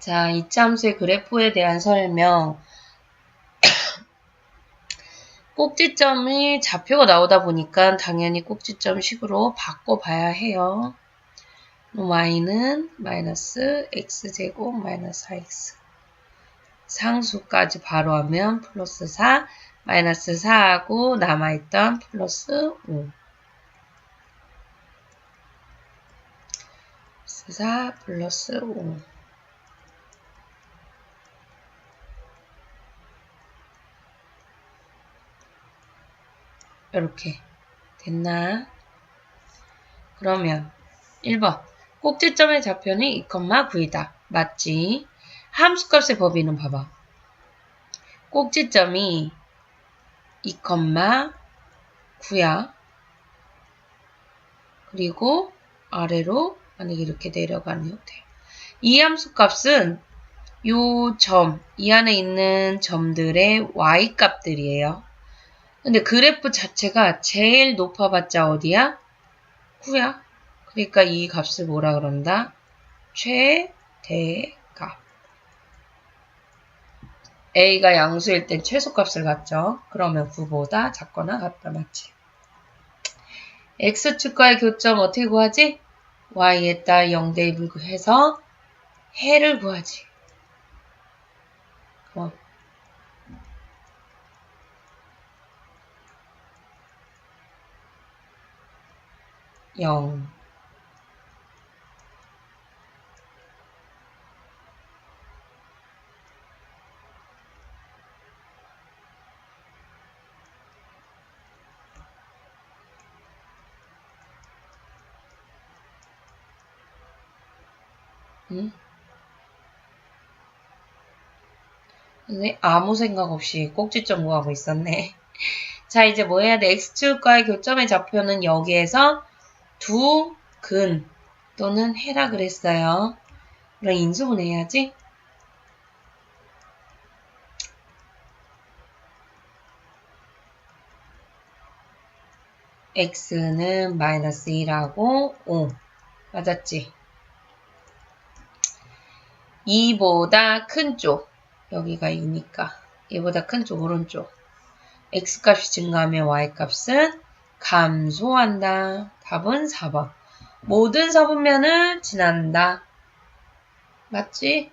자, 이참수의 그래프에 대한 설명. 꼭지점이 좌표가 나오다 보니까 당연히 꼭지점 식으로 바꿔봐야 해요. y는 마이너스 x제곱 마이너스 4x 상수까지 바로 하면 플러스 4 마이너스 4하고 남아있던 플러스 5 4 플러스 5 이렇게 됐나? 그러면 1번 꼭지점의 좌표는 2,9이다. 맞지? 함수값의 범위는 봐봐. 꼭지점이 2,9야. 그리고 아래로 만약에 이렇게 내려가는 형태. 이 함수값은 요 점, 이 안에 있는 점들의 y값들이에요. 근데 그래프 자체가 제일 높아봤자 어디야? 9야. 그러니까 이 값을 뭐라 그런다? 최대값. a가 양수일 땐 최소값을 갖죠. 그러면 9보다 작거나 같다. 맞지? x축과의 교점 어떻게 구하지? y에 따라 0 대입을 해서 해를 구하지. 그 0 응? 근데 아무 생각 없이 꼭지점 구하고 있었네. 자, 이제 뭐 해야 돼? X축과의 교점의 좌표는 여기에서 두 근 또는 해라 그랬어요. 그럼 인수분 해야지. x는 마이너스 1하고 5 맞았지? 2보다 큰 쪽, 여기가 2니까 2보다 큰 쪽 오른쪽 x값이 증가하면 y값은 감소한다. 답은 4번. 모든 서분면을 지난다. 맞지?